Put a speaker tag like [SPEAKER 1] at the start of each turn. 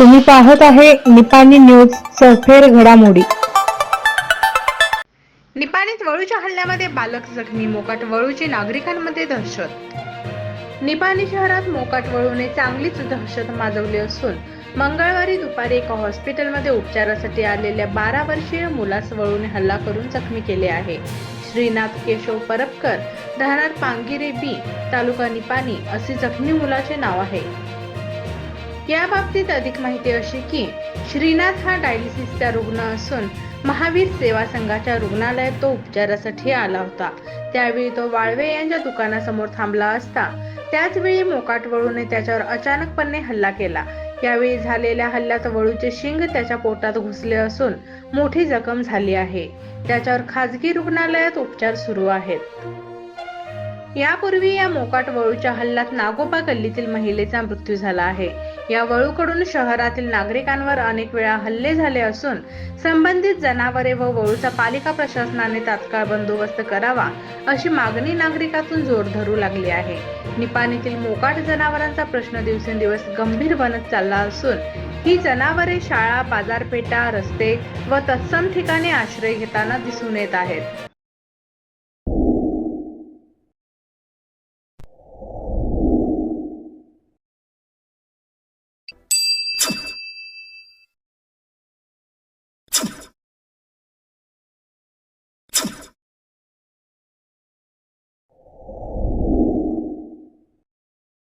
[SPEAKER 1] तुम्ही पाहत आहे निपाणी न्यूज सफेर घडामोडी.
[SPEAKER 2] निपाणीत वळूच्या हल्ल्यामध्ये बालक जखमी मोकाट वळूची नागरिकांमध्ये दहशत. निपाणी शहरात मोकाट वळूने चांगलीच दहशत माजवली असून मंगळवारी दुपारी एका हॉस्पिटलमध्ये उपचारासाठी आलेल्या बारा वर्षीय मुलास वळूने हल्ला करून जखमी केले आहे. श्रीनाथ केशव परबकर राहणार पांगिरे बी तालुका निपाणी असे जखमी मुलाचे नाव आहे. या बाबतीत अधिक माहिती अशी की श्रीनाथ हा डायलिसिसचा रुग्ण असून महावीर सेवा संघाच्या रुग्णालयात तो उपचारासाठी आला होता. त्यावेळी तो वाळवे यांच्या दुकानासमोर थांबला असता. त्याचवेळी मोकाट वळूने त्याच्यावर अचानकपणे हल्ला केला. यावेळी झालेल्या हल्ल्यात वळूचे शिंग त्याच्या पोटात घुसले असून मोठी जखम झाली आहे. त्याच्यावर खाजगी रुग्णालयात उपचार सुरू आहेत. यापूर्वी या मोकाट वळूच्या हल्ल्यात नागोबा गल्लीतील महिलेचा मृत्यू झाला आहे. या वळूकडून शहरातील नागरिकांवर अनेक वेळा हल्ले झाले असून संबंधित जनावरे व वळूचा पालिका प्रशासनाने तात्काळ बंदोबस्त करावा अशी मागणी नागरिकातून जोर धरू लागली आहे. निपाणीतील मोकाट जनावरांचा प्रश्न दिवसेंदिवस गंभीर बनत चालला असून ही जनावरे शाळा बाजारपेठा रस्ते व तत्सम ठिकाणी आश्रय घेताना दिसून येत आहेत.